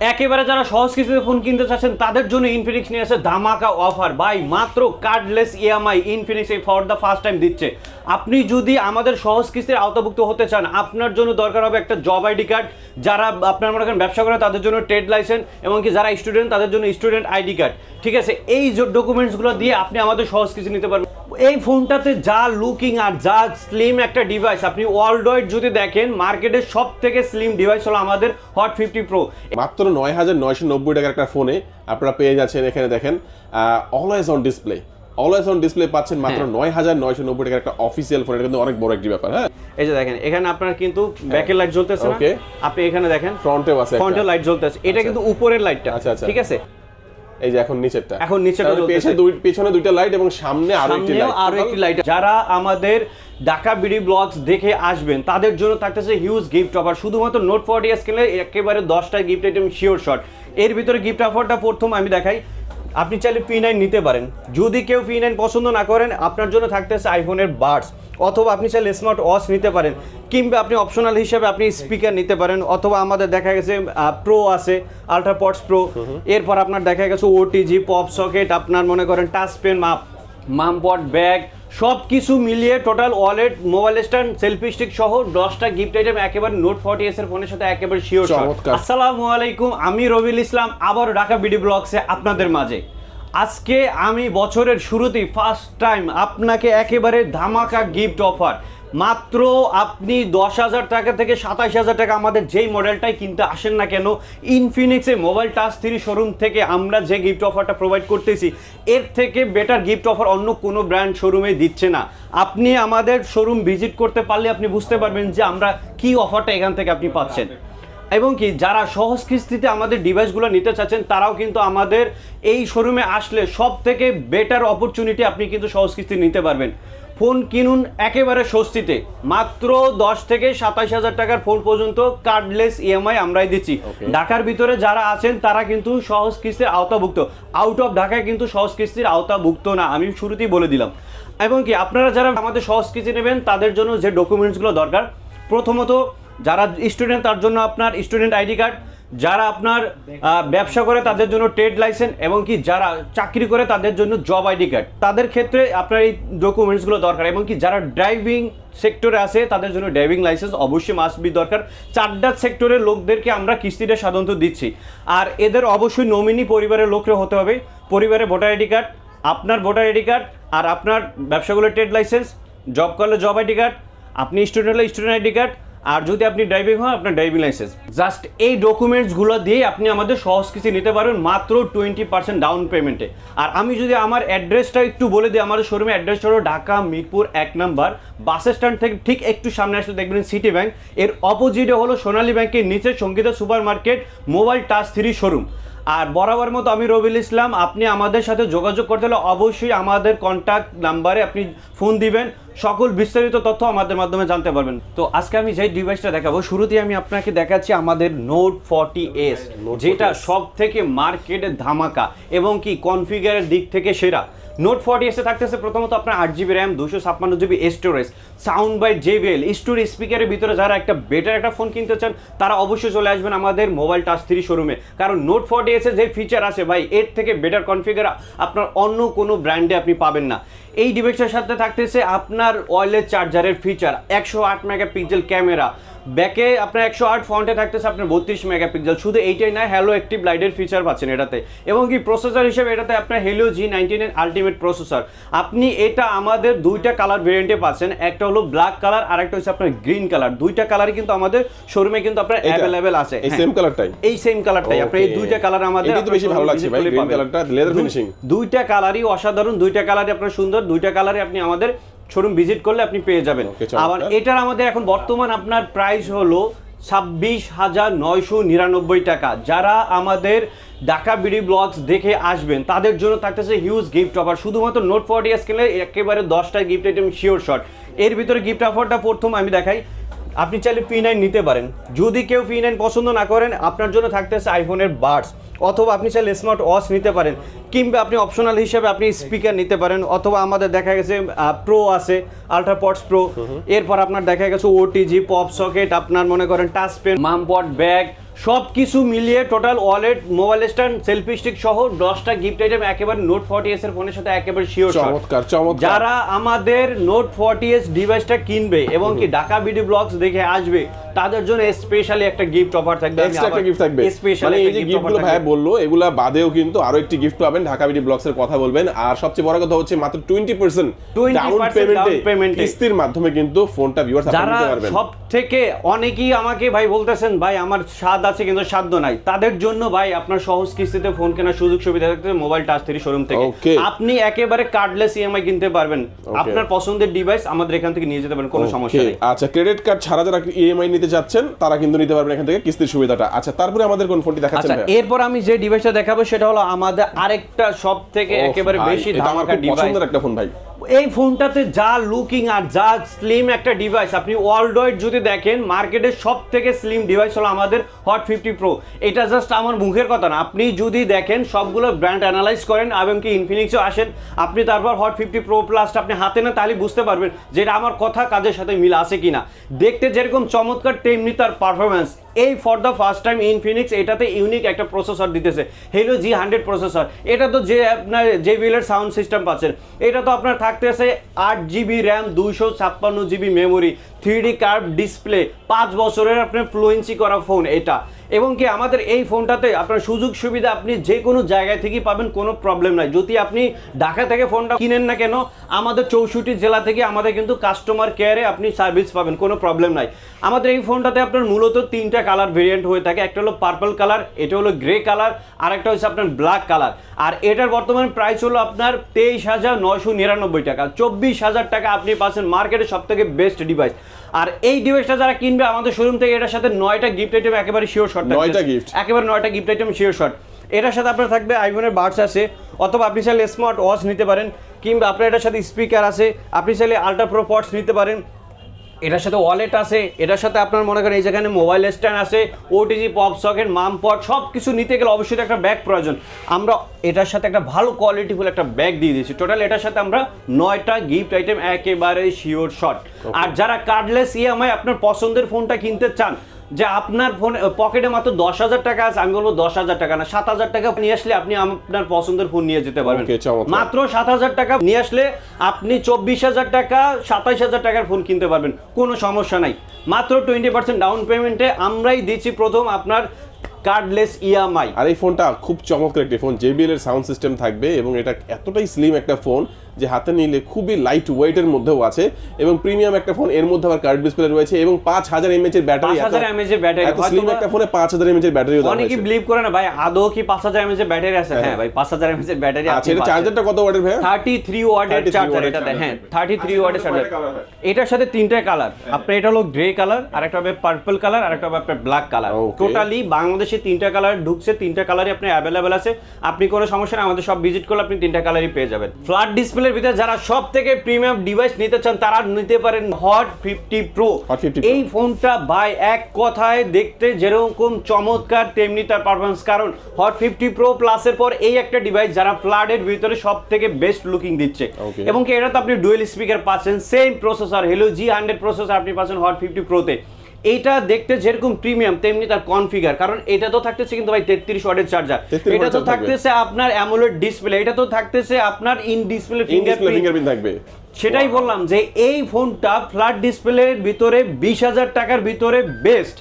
একেবারে যারা সহজ কিস্তিতে ফোন কিনতে চাচ্ছেন, তাদের জন্য ইনফিনিক্স নিয়ে আসে ধামাকা অফার বাই মাত্র কার্ডলেস ইএমআই ইনফিনিক্স এই ফর দ্য ফার্স্ট টাইম দিচ্ছে। আপনি যদি আমাদের সহজ কিস্তির আওতাভুক্ত হতে চান, আপনার জন্য দরকার হবে একটা জব আইডি কার্ড যারা আপনার মনে করেন ব্যবসা করে, তাদের জন্য ট্রেড লাইসেন্স এবং কি যারা স্টুডেন্ট তাদের জন্য স্টুডেন্ট আইডি কার্ড ঠিক আছে, এই ডকুমেন্টসগুলো দিয়ে আপনি আমাদের সহজ কিস্তি নিতে পারবেন। এই ফোনটাতে যা লুকিং আর যা স্লিম একটা ডিভাইস আপনি ওয়ার্ল্ডওয়াইড যদি দেখেন মার্কেটের সব থেকে স্লিম ডিভাইস হলো আমাদের হট ফিফটি প্রো মাত্র নয় হাজার নয়শো নব্বই টাকার একটা ফোনে আপনারা পেয়ে যাচ্ছেন এখানে দেখেন always on display always on display পাচ্ছেন মাত্র হ্যাঁ। নয় হাজার নয়শো নব্বই টাকার একটা অফিসিয়াল ফোন এটা কিন্তু অনেক বড় একটি ব্যাপার হ্যাঁ এই যে দেখেন এখানে আপনার কিন্তু ব্যাকের লাইট জ্বলতেছে Okay. আপনি এখানে দেখেন ফ্রন্টেও আছে। ফ্রন্টে লাইট জ্বলতেছে এটা কিন্তু উপরের লাইটটা আচ্ছা, আচ্ছা। ঠিক আছে এই যে এখন নিচেরটা। এখন নিচেরটা পেছনে পেছনে দুইটা লাইট এবং সামনে আরও একটি লাইট আরও একটি লাইট যারা আমাদের ঢাকা বিডি ব্লগস দেখে আসবেন তাদের জন্য থাকতেছে হিউজ গিফট অফার শুধুমাত্র নোট ফর্টি স্কেলে একেবারে দশটা গিফট আইটেম শিওর শট এর ভিতরে গিফট অফারটা প্রথম আমি দেখাই। আপনি চাইলে পি নাইন নিতে পারেন। যদি কেউ পি নাইন পছন্দ না করেন আপনার জন্য থাকতেছে আইফোনের বাডস অথবা আপনি চাইলে স্মার্ট ওয়াচ নিতে পারেন কিংবা আপনি অপশনাল হিসেবে আপনি স্পিকার নিতে পারেন অথবা আমাদের দেখা গেছে প্রো আছে আলট্রা পডস প্রো এরপর আপনার দেখা গেছে ওটিজি পপ সকেট আপনার মনে করেন টাচ পেন মাপ মামপট ব্যাগ সব কিছু মিলিয়ে total wallet mobile stand selfie stick সহ দশটা গিফট আইটেম একেবারে নোট ফর্টি এস এর ফোনের সাথে একেবারে শিওর। আসসালামু আলাইকুম আমি রবিল ইসলাম আবার ঢাকা বিডি ব্লগসে আপনাদের মাঝে। আজকে আমি বছরের শুরুতেই ফার্স্ট টাইম আপনাকে একেবারে ধামাকা গিফট অফার মাত্র আপনি দশ হাজার টাকা থেকে সাতাশ হাজার টাকা আমাদের যেই মডেলটাই কিনতে আসেন না কেন ইনফিনিক্সে মোবাইল টাচ থ্রি শোরুম থেকে আমরা যে গিফট অফারটা প্রোভাইড করতেছি, এর থেকে বেটার গিফট অফার অন্য কোনো ব্র্যান্ড শোরুমে দিচ্ছে না। আপনি আমাদের শোরুম ভিজিট করতে পারলে আপনি বুঝতে পারবেন যে আমরা কি অফারটা এখান থেকে আপনি পাচ্ছেন। এবং কি যারা সহজ কিস্তিতে আমাদের ডিভাইসগুলো নিতে চাচ্ছেন তারাও কিন্তু আমাদের এই শোরুমে আসলে সব থেকে বেটার অপরচুনিটি আপনি কিন্তু সহজ কিস্তি নিতে পারবেন। ফোন কিনুন একেবারে স্বস্তিতে মাত্র দশ থেকে সাতাশ হাজার টাকার ফোন পর্যন্ত কার্ডলেস ইএমআই আমরাই দিচ্ছি। ঢাকার ভিতরে যারা আছেন তারা কিন্তু সহজ কিস্তির আওতাভুক্ত। আউট অফ ঢাকায় কিন্তু সহজ কিস্তির আওতাভুক্ত না আমি শুরুতেই বলে দিলাম। এবং কি আপনারা যারা আমাদের সহজ কিস্তি নেবেন তাদের জন্য যে ডকুমেন্টসগুলো দরকার প্রথমত যারা স্টুডেন্ট তার জন্য আপনার স্টুডেন্ট আইডি কার্ড যারা আপনার ব্যবসা করে তাদের জন্য ট্রেড লাইসেন্স এবং কি যারা চাকরি করে তাদের জন্য জব আইডি কার্ড তাদের ক্ষেত্রে আপনার এই ডকুমেন্টসগুলো দরকার এবং কি যারা ড্রাইভিং সেক্টরে আছে, তাদের জন্য ড্রাইভিং লাইসেন্স অবশ্যই মাস্ট বি দরকার। চারটা সেক্টরের লোকদেরকে আমরা কিস্তিটা সাধারণত দিচ্ছি। আর এদের অবশ্যই নমিনি পরিবারের লোকরে হতে হবে। পরিবারের ভোটার আইডি কার্ড আপনার ভোটার আইডি কার্ড আর আপনার ব্যবসাগুলোর ট্রেড লাইসেন্স জব করলে জব আইডি কার্ড আপনি স্টুডেন্ট হলে স্টুডেন্ট আইডি কার্ড আর যদি আপনি ড্রাইভিং হয়, আপনার ড্রাইভিং লাইসেন্স জাস্ট এই ডকুমেন্টসগুলো দিয়ে আপনি আমাদের সহজ কিস্তি নিতে পারবেন মাত্র টোয়েন্টি পার্সেন্ট ডাউন পেমেন্টে আর আমি যদি আমার অ্যাড্রেসটা একটু বলে দিই, আমাদের শোরুমে অ্যাড্রেসটা হলো ঢাকা মিরপুর এক নম্বর। বাস স্ট্যান্ড থেকে ঠিক একটু সামনে আসলে দেখবেন সিটি ব্যাংক এর অপোজিটে হলো সোনালী ব্যাংকের নিচে Sangeeta supermarket mobile touch three showroom আর বরাবর মতো আমি রবিল ইসলাম আপনি আমাদের সাথে যোগাযোগ করতে হলে অবশ্যই আমাদের কন্ট্যাক্ট নাম্বারে আপনি ফোন দিবেন। সকল বিস্তারিত তথ্য আমাদের মাধ্যমে জানতে পারবেন। তো আজকে আমি যেই ডিভাইসটা দেখাবো শুরুতেই আমি আপনাকে দেখাচ্ছি আমাদের নোট ফর্টি এস যেটা সব থেকে মার্কেটের ধামাকা এবং কি কনফিগারের দিক থেকে সেরা। নোট ফর্টি এসে থাকতেছে প্রথমত আপনার আট জিবি র্যাম দুশো ছাপ্পান্ন GB storage sound by JBL. Store স্পিকারের ভিতরে যারা একটা বেটার একটা ফোন কিনতে চান, তারা অবশ্যই চলে আসবেন আমাদের মোবাইল টাচ থ্রি শোরুমে কারণ নোট ফর্টি এসে যে ফিচার আছে ভাই, এর থেকে বেটার কনফিগার আপনার অন্য কোনো ব্র্যান্ডে আপনি পাবেন না। এই ডিভাইসটার সাথে থাকতেছে আপনার ওয়ারলেস চার্জারের ফিচার একশো আট মেগা মেগাপিক্সেল ক্যামেরা ব্যাকে আপনার একশো আট ফ্রন্টে থাকতেছে আপনার বত্রিশ মেগা মেগাপিক্সেল শুধু এইটাই না হ্যালো অ্যাক্টিভ লাইটের ফিচার পাচ্ছেন এটাতে। এবং কি প্রসেসর হিসেবে এটাতে আপনার Helio G nineteen ultimate processor আপনি এটা আমাদের দুইটা কালার ভেরিয়েন্টে পাচ্ছেন। একটা হলো ব্ল্যাক কালার আর একটা হচ্ছে আপনার গ্রিন কালার দুইটা কালারই কিন্তু আমাদের শোরুমে কিন্তু আপনার? অ্যাভেলেবেল আছে। এই হ্যাঁ। সেম কালারটাই এই সেম কালারটাই আপনি এই দুইটা কালার আমাদের এটা তো বেশি ভালো লাগছে ভাই, গ্রিন কালারটা, লেদার ফিনিশিং দুইটা কালারই অসাধারণ দুইটা কালারই আপনার সুন্দর দুইটা কালারই আপনি আমাদের শোরুম ভিজিট করলে আপনি পেয়ে যাবেন। আবার এটার আমাদের এখন বর্তমান আপনার প্রাইস হলো ছাব্বিশ হাজার নয়শো নিরানব্বই টাকা। যারা আমাদের ঢাকা বিডি ব্লগস দেখে আসবেন, তাদের জন্য থাকতেছে হিউজ গিফট অফার শুধুমাত্র নোট ফর্টি স্কেলে একেবারে দশটা গিফট আইটেম শিওর শট এর ভিতরে গিফট অফারটা প্রথম আমি দেখাই। আপনি চাইলে পি নাইন নিতে পারেন। যদি কেউ ফি নাইন পছন্দ না করেন, আপনার জন্য থাকতেছে আইফোনের বাডস অথবা আপনি চাইলে স্মার্ট ওয়াচ নিতে পারেন কিংবা আপনি অপশনাল হিসেবে আপনি স্পিকার নিতে পারেন অথবা আমাদের দেখা গেছে প্রো আছে আলট্রা পডস প্রো এরপর আপনার দেখা গেছে ওটিজি পপ সকেট আপনার মনে করেন টাচ পেন মামপট ব্যাগ সব কিছু মিলিয়ে total wallet mobile stand selfie stick সহ দশটা গিফট আইটেম একেবারে নোট ফর্টি এস এর ফোনের সাথে একেবারে শিওর চমৎকার চমৎকার। যারা আমাদের নোট ফর্টি এস ডিভাইসটা কিনবে এবং কি ঢাকা বিডি ব্লগস দেখে আসবে তাদের জন্য স্পেশালি একটা গিফট অফার থাকবে এক্সট্রা একটা গিফট থাকবে। মানে এই যে gift গিফটগুলো ভাই বলল এগুলা বাদেও কিন্তু আরও একটি গিফট পাবেন ঢাকা বিডি ব্লগস এর কথা বলবেন। আর সবচেয়ে বড় কথা হচ্ছে মাত্র 20% 20% ডাউন পেমেন্টে কিস্তির মাধ্যমে কিন্তু ফোনটা ভিউয়ার্স আপনি নিতে পারবেন। সব থেকে অনেকেই আমাকে ভাই বলতেছেন ভাই আমার স্বাদ আছে কিন্তু সাধ্য নাই। তাদের জন্য ভাই আপনার সহজ কিস্তিতে ফোন কেনার সুযোগ সুবিধা থাকতে মোবাইল টাচ থ্রি শোরুম থেকে। আপনি একেবারে কার্ডলেস ইএমআই কিনতে পারবেন। আপনার পছন্দের ডিভাইস আমাদের এখান থেকে নিয়ে যেতে পারেন কোনো সমস্যা নেই। আচ্ছা ক্রেডিট কার্ড ছাড়া যারা ইএমআই নিতে যাচ্ছেন তারা কিন্তু নিতে পারবেন এখান থেকে কিস্তির সুবিধাটা। আচ্ছা তারপরে আমাদের কোন ফোনটি দেখাচ্ছেন আচ্ছা এরপর আমি যে ডিভাইসটা দেখাবো সেটা হলো আমাদের আরেকটা সব থেকে একেবারে বেশি ধামাকা ডিভাইস একটা ফোন ভাই। এই ফোনটাতে যা লুকিং আর যা স্লিম একটা ডিভাইস আপনি ওয়ার্ল্ডওয়াইড যদি দেখেন মার্কেটের সব থেকে স্লিম ডিভাইস হলো আমাদের হট ফিফটি প্রো এটা জাস্ট আমার মুখের কথা না। আপনি যদি দেখেন, সবগুলো ব্র্যান্ড অ্যানালাইজ করেন, এবং কি ইনফিনিক্সও আসেন, আপনি তারপর হট ফিফটি প্রো প্লাসটা আপনি হাতে না তাহলে বুঝতে পারবেন যে এটা আমার কথা কাজের সাথে মিল আছে কি না দেখতে যেরকম চমৎকার, তেমনি তার পারফরমেন্স এই for the first time Infinix এটাতে ইউনিক একটা প্রসেসর দিতেছে। হেলো জি হান্ড্রেড প্রসেসর এটা তো যে আপনার, যে বিলের সাউন্ড সিস্টেম পাচ্ছেন, এটা তো আপনার থাকতে থাকতেছে আট জিবি র্যাম দুইশো ছাপ্পান্ন GB memory three D curve display পাঁচ বছরের আপনার ফ্লুয়েন্সি করা ফোন এটা। এবং কি আমাদের এই ফোনটাতে আপনার সুযোগ সুবিধা আপনি যে কোনো জায়গায় থেকেই পাবেন, কোনো প্রবলেম নাই। যদি আপনি ঢাকা থেকে ফোনটা কিনেন না কেন, আমাদের চৌষট্টি জেলা থেকে আমাদের কিন্তু কাস্টমার কেয়ারে আপনি সার্ভিস পাবেন, কোনো প্রবলেম নাই। আমাদের এই ফোনটাতে আপনার মূলত তিনটা কালার ভেরিয়েন্ট হয়ে থাকে। একটা হলো পার্পল কালার এটা হলো গ্রে কালার আর একটা হচ্ছে আপনার ব্ল্যাক কালার আর এটার বর্তমান প্রাইস হলো আপনার তেইশ হাজার নশো নিরানব্বই টাকা। চব্বিশ হাজার টাকা আপনি পাচ্ছেন মার্কেটের সব থেকে বেস্ট ডিভাইস আর এই ডিভাইসটা যারা কিনবে, আমাদের শোরুম থেকে এটার সাথে নয়টা গিফট আইটেম একেবারে শিওর নয়টা? একেবারে নয়টা গিফট আইটেম শিওর শট এটার সাথে আপনার থাকবে আইফোনের বাডস আছে অথবা আপনি চাইলে স্মার্ট ওয়াচ নিতে পারেন কিংবা আপনার এটার সাথে স্পিকার আছে আপনি চাইলে আল্ট্রা প্রো পডস নিতে পারেন। এটার সাথে ওয়ালেট আছে এটার সাথে আপনার মনে করেন এই যেখানে মোবাইল স্ট্যান্ড আছে ওটিজি পপ সকেট মাম পট সব কিছু নিতে গেলে অবশ্যই একটা ব্যাগ প্রয়োজন। আমরা এটার সাথে একটা ভালো কোয়ালিটিফুল একটা ব্যাগ দিয়ে দিয়েছি। টোটাল এটার সাথে আমরা নয়টা গিফট আইটেম একেবারে শিওর শট আর যারা কার্ডলেস ইএমআই আপনার পছন্দের ফোনটা কিনতে চান যে আপনার ফোন পকেটে মাত্র দশ হাজার টাকা আছে আমি বলব দশ হাজার টাকা না সাত হাজার টাকা নিয়ে আসলে আপনি আপনার পছন্দের ফোন নিয়ে যেতে পারবেন। মাত্র সাত হাজার টাকা নিয়ে আসলে আপনি চব্বিশ হাজার টাকা সাতাইশ হাজার টাকার ফোন কিনতে পারবেন কোনো সমস্যা নাই। মাত্র টোয়েন্টি পার্সেন্ট ডাউন পেমেন্টে আমরাই দিচ্ছি প্রথম আপনার কার্ডলেস ইএমআই আর এই ফোনটা খুব চমৎকার একটি ফোন জেবিএল এর সাউন্ড সিস্টেম থাকবে এবং এটা এতটাই স্লিম একটা ফোন যে হাতে নিলে খুবই লাইট ওয়েটের মধ্যেও আছে এবং প্রিমিয়াম একটা ফোন এর মধ্যে আবার কার্ড ডিসপ্লে রয়েছে এবং পাঁচ হাজার এমএচ এর ব্যাটারি 5000 mAh এর battery, এত স্লিম একটা ফোনে পাঁচ হাজার এমএচ এর ব্যাটারিও দেওয়া অনেকে বিলিভ করে না ভাই আদৌ কি পাঁচ হাজার এমএচ এর ব্যাটারি আছে? হ্যাঁ ভাই পাঁচ হাজার এমএচ এর ব্যাটারি আচ্ছা এটা চার্জারটা কত ওয়াটের ভাই থার্টি থ্রি 33 চার্জার এটাতে charger। হ্যাঁ থার্টি থ্রি ওয়ার্ডের চার্জার হয়? এটার সাথে তিনটা কালার আপনার এটা হলো গ্রে কালার আর একটা হবে পার্পল কালার আর একটা হবে আপনার ব্ল্যাক কালার টোটালি বাংলাদেশে তিনটা কালার ঢুকছে তিনটা কালারই আপনি অ্যাভেলেবেল আছে। আপনি কোনো সমস্যা নেই আমাদের সব ভিজিট করলে আপনি তিনটা কালারই পেয়ে যাবেন। ফ্ল্যাট ডিসপ্লের ভিতরে যারা সব থেকে প্রিমিয়াম ডিভাইস নিতে চান তারা নিতে পারেন Hot fifty Pro Hot 50 Pro। এই ফোনটা ভাই এক কথায় দেখতে যেরকম চমৎকার তেমনি তার পারফরমেন্স কারণ হট ফিফটি প্রো প্লাসের পর এই একটা ডিভাইস যারা ফ্ল্যাটের ভিতরে সব থেকে বেস্ট লুকিং দিচ্ছে এবং কি এটা তো আপনি ডুয়েল স্পিকার পাচ্ছেন same processor Helio G hundred processor আপনি পাচ্ছেন হট ফিফটি প্রোতে এইটা দেখতে যেরকম প্রিমিয়াম তেমনি তার কনফিগার কারণ এটা তো থাকতেছে কিন্তু ভাই তেত্রিশ ওয়াটের চার্জার এটা তো থাকতেছে আপনার অ্যামোলেড ডিসপ্লে এটা তো থাকতেছে আপনার ইন ডিসপ্লে ফিঙ্গারপ্রিন্ট থাকবে। সেটাই বললাম যে এই ফোনটা ফ্ল্যাট ডিসপ্লের ভিতরে বিশ হাজার টাকার ভিতরে বেস্ট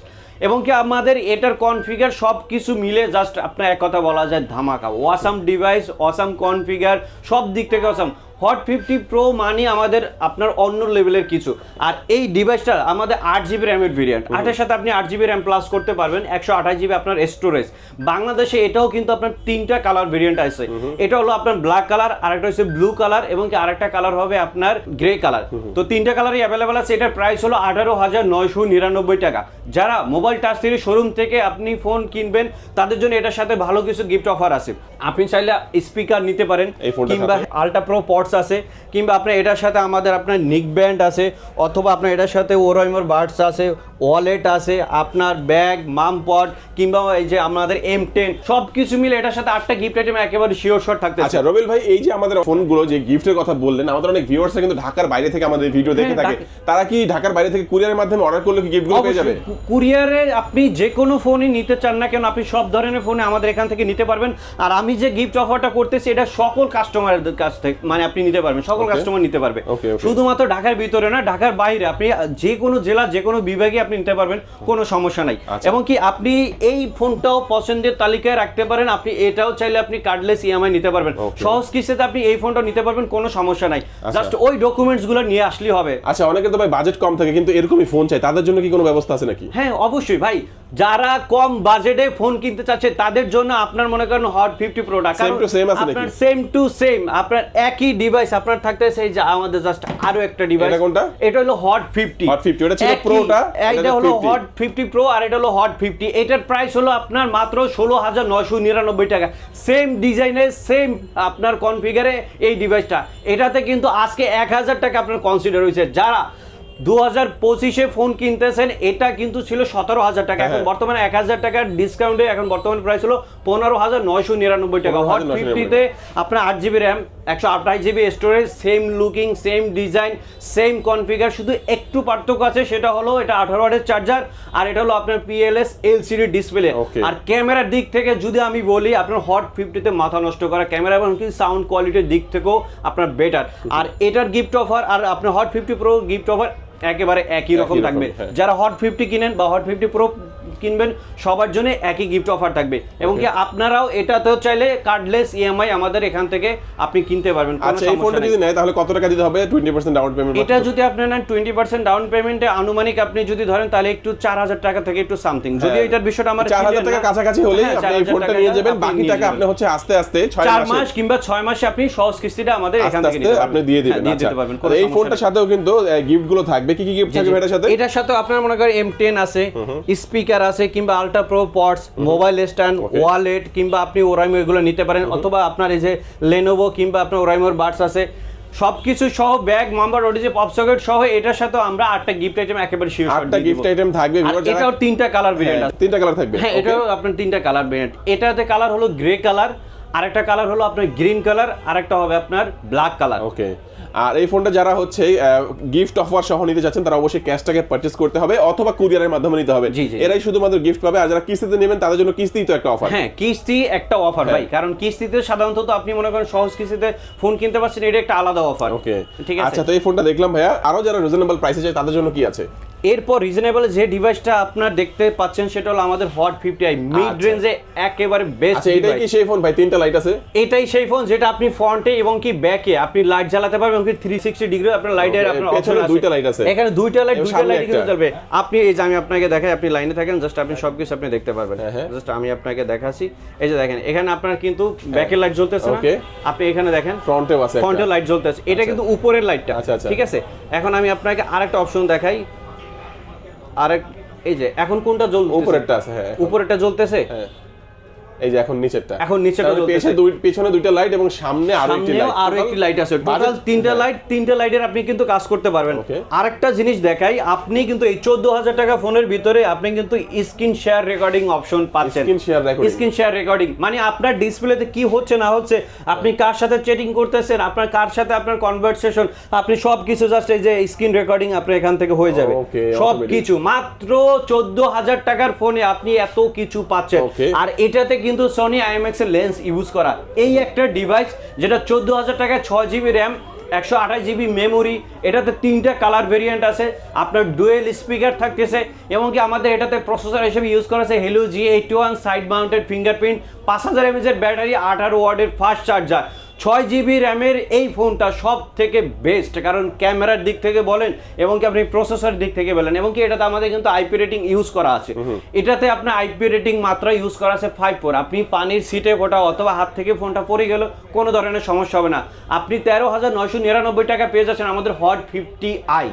এবং কি আমাদের এটার কনফিগার সব কিছু মিলে জাস্ট আপনার এক কথা বলা যায় ধামাকা। ওয়াসাম ডিভাইস ওয়াসাম কনফিগার সব দিক থেকে ওয়াসাম হট ফিফটি প্রো মানে আমাদের আপনার অন্য লেভেলের কিছু। আর এই ডিভাইসটা আমাদের আট জিবি র্যামের ভেরিয়েন্ট আটের সাথে আপনি আট জিবি র্যাম প্লাস করতে পারবেন একশো আঠাশ জিবি আপনার স্টোরেজ বাংলাদেশে এটাও কিন্তু আপনার তিনটা কালার ভেরিয়েন্ট আছে। এটা হলো আপনার ব্ল্যাক কালার আরেকটা হচ্ছে ব্লু কালার এবং কি আরেকটা কালার হবে আপনার গ্রে কালার তো তিনটা কালারই অ্যাভেলেবেল আছে। এটার প্রাইস হলো আঠারো হাজার নয়শো নিরানব্বই টাকা। যারা মোবাইল টাচ থ্রি শোরুম থেকে আপনি ফোন কিনবেন তাদের জন্য এটার সাথে ভালো কিছু গিফট অফার আছে। আপনি চাইলে স্পিকার নিতে পারেন কিংবা? আলট্রা প্রো পড পটস আছে কিংবা আপনার এটার সাথে আমাদের আপনার নিক ব্যান্ড আছে অথবা আপনার এটার সাথে ওরাইমোর বার্ডস আছে ওয়ালেট আছে আপনার ব্যাগ মাম পট কিংবা এই যে আমাদের এম টেন সব কিছু মিলে এটার সাথে আটটা গিফট আইটেম একেবারে শিওর শট থাকতে আচ্ছা রবিল ভাই এই যে আমাদের ফোনগুলো যে গিফটের কথা বললেন আমাদের অনেক ভিউয়ার্স কিন্তু ঢাকার বাইরে থেকে আমাদের ভিডিও দেখে হ্যাঁ, থাকে। তারা কি ঢাকার বাইরে থেকে কুরিয়ারের মাধ্যমে অর্ডার করলে কি গিফটগুলো পেয়ে যাবে? কুরিয়ারে আপনি যে কোনো ফোনই নিতে চান না কেন আপনি সব ধরনের ফোনে আমাদের এখান থেকে নিতে পারবেন। আর আমি যে গিফট অফারটা করতেছি এটা সকল কাস্টমারদের কাছ থেকে মানে আপনি নিতে পারবেন সকল কাস্টমার নিতে পারবে. শুধুমাত্র ঢাকার ভিতরে না ঢাকার বাইরে আপনি যে কোনো জেলা যে কোনো বিভাগে আপনি নিতে পারবেন কোনো সমস্যা নাই। আচ্ছা। এবং কি আপনি এই ফোনটাও পছন্দের তালিকায় রাখতে পারেন আপনি এটাও চাইলে আপনি কার্ডলেস ইএমআই নিতে পারবেন। সহজ কিস্তিতে আপনি এই ফোনটাও নিতে পারবেন কোনো সমস্যা নাই। আচ্ছা। জাস্ট ওই ডকুমেন্টসগুলো নিয়ে আসলেই হবে। আচ্ছা অনেকে তো ভাই বাজেট কম থাকে কিন্তু এরকমই ফোন চাই তাদের জন্য কি কোনো ব্যবস্থা আছে নাকি? হ্যাঁ অবশ্যই ভাই। যারা কম বাজেটে ফোন কিনতে চাচ্ছে তাদের জন্য আপনার মনে করেন হট ফিফটি প্রোডাক্ট? আপনার সেম টু সেম আপনার একই ডিভাইস আপনার থাকতে সেই যে আমাদের জাস্ট আরও একটা ডিভাইস এটা কোনটা? এটা হলো হট ফিফটি Hot 50, ওটা ছিল Pro-টা, এটা এটা হলো হলো 50 হট ফিফটি প্রো আর এটা হলো হট ফিফটি এটার প্রাইস হলো আপনার মাত্র ষোলো হাজার নয়শো নিরানব্বই টাকা। সেম ডিজাইনের সেম আপনার কনফিগারে এই ডিভাইসটা এটাতে কিন্তু আজকে এক হাজার টাকা আপনার কনসিডার হয়েছে। যারা দু হাজার পঁচিশে ফোন কিনতেছেন এটা কিন্তু ছিল সতেরো হাজার টাকা। এখন হ্যাঁ। বর্তমানে এক হাজার টাকার ডিসকাউন্টে এখন বর্তমান প্রাইস হলো পনেরো হাজার নয়শো নিরানব্বই টাকা। হট ফিফটিতে আপনার আট জিবি র্যাম একশো আঠাশ GB storage same looking same design same configure শুধু একটু পার্থক্য আছে সেটা হলো এটা আঠারো ওয়াটের চার্জার আর এটা হলো আপনার পিএলএস এলসিডি ডিসপ্লে আর ক্যামেরার দিক থেকে যদি আমি বলি আপনার হট ফিফটিতে মাথা নষ্ট করা ক্যামেরা এবং কি সাউন্ড কোয়ালিটির দিক থেকেও আপনার বেটার আর এটার গিফট অফার আর আপনার Hot fifty Pro gift offer একেবারে একই রকম থাকবে। হ্যাঁ। যারা হট ফিফটি কিনেন বা হট ফিফটি প্রো কিনবেন সবার জন্য একই গিফট অফার থাকবে। এবং কি আপনারাও এটাতেও চাইলে কার্ডলেস ইএমআই আমাদের এখান থেকে আপনি কিনতে পারবেন আচ্ছা এই ফোনটা যদি নেয় তাহলে কত টাকা দিতে হবে? টোয়েন্টি পার্সেন্ট ডাউন পেমেন্ট এটা যদি আপনি নেন টোয়েন্টি পার্সেন্ট ডাউন পেমেন্টে আনুমানিক আপনি যদি ধরেন তাহলে একটু চার হাজার টাকা থেকে একটু সামথিং যদিও এটার বিষয়টা আমার চার হাজার clear টাকা না। কাছাকাছি হলেই হ্যাঁ, আপনি এই ফোনটা নিয়ে যাবেন। বাকি টাকা আপনি হচ্ছে আস্তে আস্তে ছয় চার মাসে মাস কিংবা ছয় মাসে আপনি সহজ কিস্তিটা আমাদের এখান থেকে নিতে আপনি দিয়ে হ্যাঁ, দিবেন। আচ্ছা। পারবেন এই ফোনটার সাথেও কিন্তু গিফটগুলো থাকবে কি কি গিফট থাকবে এটার সাথে? এটার সাথে আপনার মনে করেন এম টেন আছে স্পিকার আছে কিংবা ultra pro pods mobile stand wallet কিংবা আপনি ওরাইমো এগুলো নিতে পারেন অথবা আপনার এই যে লেনোভো কিংবা আপনার ওরাইমোর বাডস আছে সবকিছু সহ ব্যাগ মাম্বার ওডিজে পপ সকেট সহ এটার সাথে আমরা আটটা গিফট আইটেম একেবারে শিওর আটটা গিফট আইটেম থাকবে আর এটাও তিনটা কালার ভেরিয়েন্ট হ্যাঁ, আছে। তিনটা কালার থাকবে। হ্যাঁ এটাও আপনার তিনটা কালার ভেরিয়েন্ট এটাতে কালার হলো গ্রে কালার আরেকটা কালার হলো আপনার গ্রিন কালার আরেকটা হবে আপনার ব্ল্যাক কালার ওকে আর এই ফোনটা যারা হচ্ছে গিফট অফার সহ নিতে চাচ্ছেন তারা অবশ্যই ক্যাশটাকে পার্চেস করতে হবে অথবা কুরিয়ারের মাধ্যমে নিতে হবে। এরাই শুধুমাত্র গিফট পাবে আর যারা কিস্তিতে নেবেন তাদের জন্য কিস্তিই তো একটা অফার হ্যাঁ কিস্তি একটা অফার ভাই কারণ কিস্তিতে সাধারণত তো আপনি মনে করেন সহজ কিস্তিতে ফোন কিনতে পারছেন এটা একটা আলাদা অফার ওকে ঠিক আছে? আচ্ছা তো এই ফোনটা দেখলাম ভাইয়া। আরও যারা রিজনেবল প্রাইসে চাই তাদের জন্য কি আছে? এরপর রিজনেবল যে ডিভাইসটা আপনার দেখতে পাচ্ছেন সেটা হলো আমাদের হট ফিফটি আই মিড আচ্ছা। রেঞ্জে একেবারে বেস্ট আচ্ছা এটাই কি সেই ফোন ভাই? তিনটা লাইট আছে? এটাই সেই ফোন যেটা আপনি ফ্রন্টে এবং কি ব্যাকে আপনি লাইট জ্বালাতে পারবেন এবং কি থ্রি সিক্সটি ডিগ্রি আপনার লাইটের আপনার পেছনে দুইটা light আছে। এখানে দুইটা লাইট দুইটা লাইট কিন্তু। জ্বলবে আপনি এই যে আমি আপনাকে দেখাই আপনি লাইনে থাকেন জাস্ট আপনি সবকিছু আপনি দেখতে পারবেন। হ্যাঁ, হ্যাঁ। জাস্ট আমি আপনাকে দেখাচ্ছি। এই যে দেখেন এখানে আপনার কিন্তু ব্যাকের লাইট জ্বলতেছে না। আপনি এখানে দেখেন ফ্রন্টেও আছে ফ্রন্টে একটা। লাইট জ্বলতেছে। এটা কিন্তু উপরের লাইটটা আচ্ছা, আচ্ছা। ঠিক আছে? এখন আমি আপনাকে আরেকটা অপশন দেখাই। আরেক এই যে এখন কোনটা জ্বল উপরেরটা আছে হ্যাঁ। উপরেরটা জ্বলতেছে? হ্যাঁ। এই যে এখন নিচেরটা। এখন নিচেরটা পেছনে দুই পেছনে দুইটা লাইট এবং সামনে আরও একটি লাইট আরও একটি লাইট আছে। টোটাল তিনটা লাইট তিনটা লাইটের আপনি কিন্তু কাজ করতে পারবেন। আরেকটা জিনিস দেখাই আপনি কিন্তু এই চোদ্দ হাজার টাকা ফোনের ভিতরে আপনি কিন্তু স্ক্রিন শেয়ার রেকর্ডিং অপশন পাচ্ছেন। Screen share recording। Screen share recording মানে আপনার ডিসপ্লেতে কি হচ্ছে না হচ্ছে আপনি কার সাথে চ্যাটিং করতেছেন আপনার কার সাথে আপনার কনভারসেশন আপনি সব কিছু জাস্ট এই যে স্ক্রিন রেকর্ডিং আপনার এখান থেকে হয়ে যাবে। সব কিছু মাত্র চোদ্দ হাজার টাকার ফোনে আপনি এত কিছু পাচ্ছেন. আর এটাতে কিন্তু সনি আইএমএক্সের লেন্স ইউজ করা। এই একটা ডিভাইস যেটা চোদ্দ হাজার টাকায় ছ জিবি র্যাম একশো আঠাশ জিবি মেমোরি এটাতে তিনটা কালার ভেরিয়েন্ট আছে, আপনার ডুয়েল স্পিকার থাকতেছে এমনকি আমাদের এটাতে প্রসেসর হিসেবে ইউজ করা আছে Helio G eight one side mounted fingerprint পাঁচ হাজার এমএজের ব্যাটারি আঠারো ওয়ার্ডের ফাস্ট চার্জার ছয় জিবি র্যামের এই ফোনটা সব থেকে বেস্ট কারণ ক্যামেরার দিক থেকে বলেন এবং কি আপনি প্রসেসর দিক থেকে বলেন এবং কি এটাতে আমাদের কিন্তু আইপি রেটিং ইউজ করা আছে। এটাতে আপনার আইপি রেটিং মাত্রা ইউজ করা আছে ফাইভ ফোর আপনি পানির সিটে ফোটা অথবা হাত থেকে ফোনটা পড়ে গেল কোনো ধরনের সমস্যা হবে না। আপনি তেরো হাজার নয়শো নিরানব্বই টাকা পেয়ে যাচ্ছেন আমাদের হট ফিফটি আই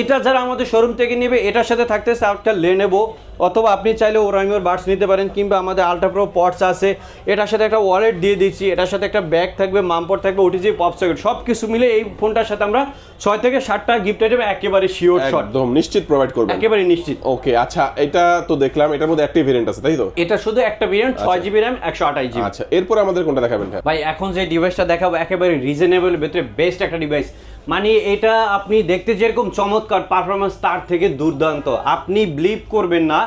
এটা যারা আমাদের শোরুম থেকে নেবে এটার সাথে থাকতেছে একটা লেনেবো অথবা আপনি চাইলে ওরাইমোর বার্ডস নিতে পারেন কিংবা আমাদের আলট্রা প্রো পটস আছে। এটার সাথে একটা ওয়ালেট দিয়ে দিচ্ছি এটার সাথে একটা ব্যাগ থাকবে মামপট থাকবে ওটিজি পপ সকেট সব কিছু মিলে এই ফোনটার সাথে আমরা ছয় থেকে ষাটটা গিফট আইটেম একেবারে শিওর শট। একদম নিশ্চিত প্রোভাইড করবেন। একেবারে নিশ্চিত। ওকে আচ্ছা এটা তো দেখলাম এটার মধ্যে একটি ভেরিয়েন্ট আছে তাই তো? এটা শুধু একটা ভেরিয়েন্ট ছয় জিবি র্যাম একশো আঠাশ জিবি আচ্ছা এরপর আমাদের কোনটা দেখাবেন ভাই? ভাই এখন যে ডিভাইসটা দেখাবো একেবারে রিজনেবল ভেতরে বেস্ট একটা ডিভাইস মানে এটা আপনি দেখতে যেরকম চমৎকার পারফরমেন্স তার থেকে দুর্দান্ত। আপনি বিলিভ করবেন না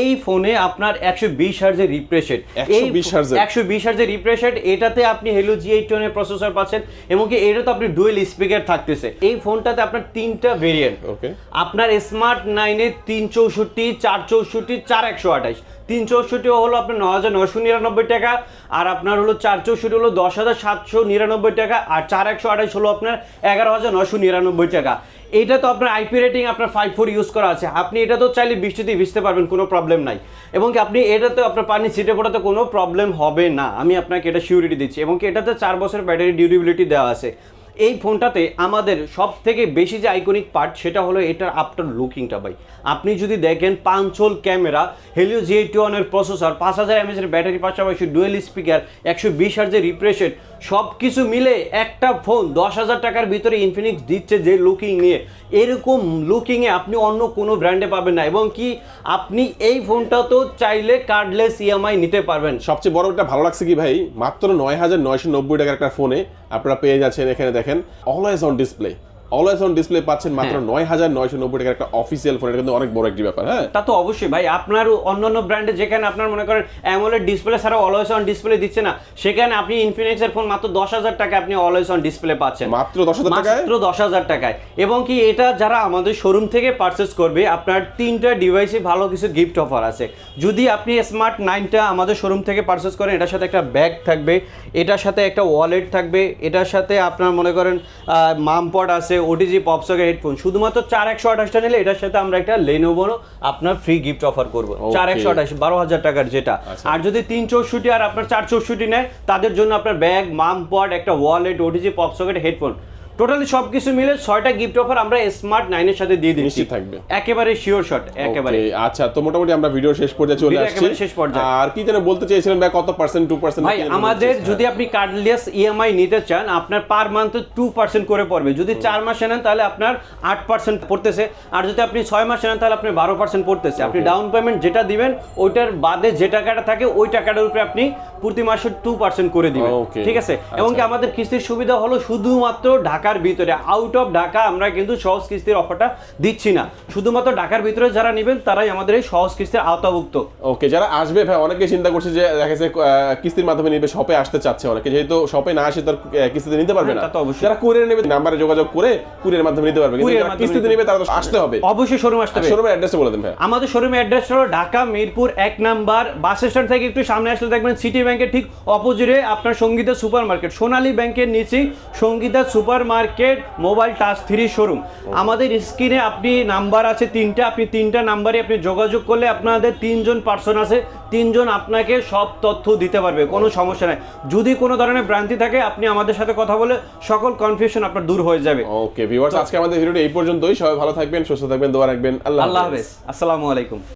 এই ফোনে আপনার একশো বিশ হার্জের রিফ্রেশ রেট 120 হার্জের? একশো বিশ হার্জের রিফ্রেশ রেট এটাতে আপনি হেলো জি এইট টোনের প্রসেসর পাচ্ছেন এবং কি এটা তো আপনি ডুয়েল স্পিকার থাকতেছে। এই ফোনটাতে আপনার তিনটা ভেরিয়েন্ট ওকে আপনার স্মার্ট নাইনে তিন চৌষট্টি চার চৌষট্টি চার একশো আঠাশ। তিন চৌষট্টি হলো আপনার ন হাজার নশো নিরানব্বই টাকা আর আপনার হলো চার চৌষট্টি হলো দশ হাজার সাতশো নিরানব্বই টাকা আর চার একশো আঠাশ হলো আপনার এগারো হাজার নশো নিরানব্বই টাকা। এটা তো আপনার আইপি রেটিং আপনার ফাইভ ফোর ইউজ করা আছে। আপনি এটা তো চাইলে বৃষ্টিতে ভিজতে পারবেন, কোনো প্রবলেম নাই। এবং কি আপনি এটাতে আপনার পানি ছিটে পড়াতে কোনো প্রবলেম হবে না। আমি আপনাকে এটা সিউরিটি দিচ্ছি। এবং কি এটাতে চার বছর ব্যাটারি ডিউরেবিলিটি দেওয়া আছে। এই ফোনটাতে আমাদের সব থেকে বেশি যে আইকনিক পার্ট সেটা হলো এটার আফটার লুকিংটা ভাই। আপনি যদি দেখেন পাঁচল ক্যামেরা হেলিও জি এইটি ওয়ানের প্রসেসর পাঁচ হাজার এমএসের ব্যাটারি পাশাপাশি ডুয়েল স্পিকার একশো বিশ হাজার রিপ্রেশেড সব কিছু মিলে একটা ফোন দশ হাজার টাকার ভিতরে ইনফিনিক্স দিচ্ছে যে লুকিং নিয়ে। এরকম লুকিংয়ে আপনি অন্য কোনো ব্র্যান্ডে পাবেন না এবং কি আপনি এই ফোনটা তো চাইলে কার্ডলেস ইএমআই নিতে পারবেন। সবচেয়ে বড় একটা ভালো লাগছে কি ভাই? মাত্র নয় হাজার নয়শো নব্বই টাকার একটা ফোনে আপনারা পেয়ে যাচ্ছেন এখানে দেখেন always on display always on display পাচ্ছেন মাত্র হ্যাঁ। নয় হাজার নয়শো নব্বই টাকার একটা অফিসিয়াল ফোন এটা কিন্তু অনেক বড় একটি ব্যাপার হ্যাঁ? তা তো অবশ্যই ভাই আপনার অন্যান্য ব্র্যান্ডে যেখানে আপনার মনে করেন অ্যামোলেড ডিসপ্লে ছাড়া অলওয়েজ অন ডিসপ্লে দিচ্ছে না সেখানে আপনি ইনফিনিক্সের ফোন মাত্র দশ হাজার টাকা আপনি অলওয়েজ অন ডিসপ্লে পাচ্ছেন। মাত্র দশ হাজার টাকায়? মাত্র দশ হাজার টাকায়। এবং কি এটা যারা আমাদের শোরুম থেকে পারচেস করবে আপনার তিনটা ডিভাইসে ভালো কিছু গিফট অফার আছে। যদি আপনি স্মার্ট নাইনটা আমাদের শোরুম থেকে পারচেস করেন এটার সাথে একটা ব্যাগ থাকবে এটার সাথে একটা ওয়ালেট থাকবে এটার সাথে আপনার মনে করেন মামপড আছে ওটিজি পপসকের হেডফোন শুধুমাত্র চার একশো আঠাশটা নিলে এটার সাথে আমরা একটা লেনোভোরও আপনার ফ্রি গিফট অফার করব। চার একশো আঠাশ বারো হাজার টাকার যেটা। আচ্ছা। আর যদি তিন চৌষট্টি আর আপনার চার চৌষট্টি নেয় তাদের জন্য আপনার ব্যাগ মাম পড একটা wallet OTG pop socket headphone totally সব কিছু মিলে ছয়টা গিফট অফার আমরা স্মার্ট নাইনের সাথে দিয়ে দিচ্ছি। থাকবে। একেবারে শিওর শট একেবারে। আচ্ছা তো মোটামুটি আমরা ভিডিও শেষ পর্যায়ে চলে আসছি। শেষ পর্যায়ে। আর কি যেন বলতে চেয়েছিলেন ভাই কত পার্সেন্ট টু পার্সেন্ট ভাই আমাদের। যদি আপনি কার্ডলেস ইএমআই নিতে চান আপনার পার মান্থ টু পার্সেন্ট করে পড়বে। যদি চার মাসে নেন তাহলে আপনার আট পার্সেন্ট পড়তেছে। আর যদি আপনি ছয় মাসে নেন তাহলে আপনি বারো পার্সেন্ট পড়তেছে। আপনি ডাউন পেমেন্ট যেটা দিবেন ওইটার বাদে যে টাকাটা থাকে ওই টাকাটার উপরে আপনি প্রতি মাসে টু পার্সেন্ট করে দিবেন। ঠিক আছে? এবং কি আমাদের কিস্তির সুবিধা হলো শুধুমাত্র ঢাকার ভিতরে। আউট অফ ঢাকা আমরা কিন্তু সহজ কিস্তির অফারটা দিচ্ছি না। শুধুমাত্র ঢাকার ভিতরে যারা নেবেন তারাই আমাদের এই সহজ কিস্তির আওতাভুক্ত। ওকে যারা আসবে ভাই অনেকে চিন্তা করছে যে দেখা যাচ্ছে কিস্তির মাধ্যমে নিবে শপে আসতে চাচ্ছে অনেকে। যেহেতু শপে না আসে তার কিস্তিতে নিতে পারবে না। হ্যাঁ, তো অবশ্যই। যারা কুরিয়ার নেবে নাম্বারে যোগাযোগ করে কুরিয়ার মাধ্যমে নিতে পারবে। কিন্তু যারা কিস্তিতে নেবে তারা তো আসতে হবে। অবশ্যই শোরুম আসতে হবে। শোরুমের অ্যাড্রেসটা বলে দেন ভাই। আমাদের শোরুমের অ্যাড্রেস হলো ঢাকা মিরপুর এক নাম্বার। বাস স্ট্যান্ড থেকে একটু সামনে আসলে দেখবেন সিটি ব্যাংকের ঠিক অপোজিটে আপনার সঙ্গীতা সুপার মার্কেট সোনালী ব্যাংকের নিচেই Sangeeta supermarket mobile touch three showroom আমাদের স্ক্রিনে আপনি নাম্বার আছে তিনটা আপনি তিনটা নাম্বারে আপনি যোগাযোগ করলে আপনাদের তিনজন পার্সন আছে তিনজন আপনাকে সব তথ্য দিতে পারবে কোনো সমস্যা নাই। যদি কোনো ধরনের ভ্রান্তি থাকে আপনি আমাদের সাথে কথা বলে সকল কনফিউশন আপনার দূর হয়ে যাবে। ওকে ভিউয়ার্স আজকে আমাদের ভিডিওটা এই পর্যন্তই। সবাই ভালো থাকবেন সুস্থ থাকবেন দোয়া রাখবেন। আল্লাহ আল্লাহ হাফেজ। হাফেজ। আসসালামু আলাইকুম।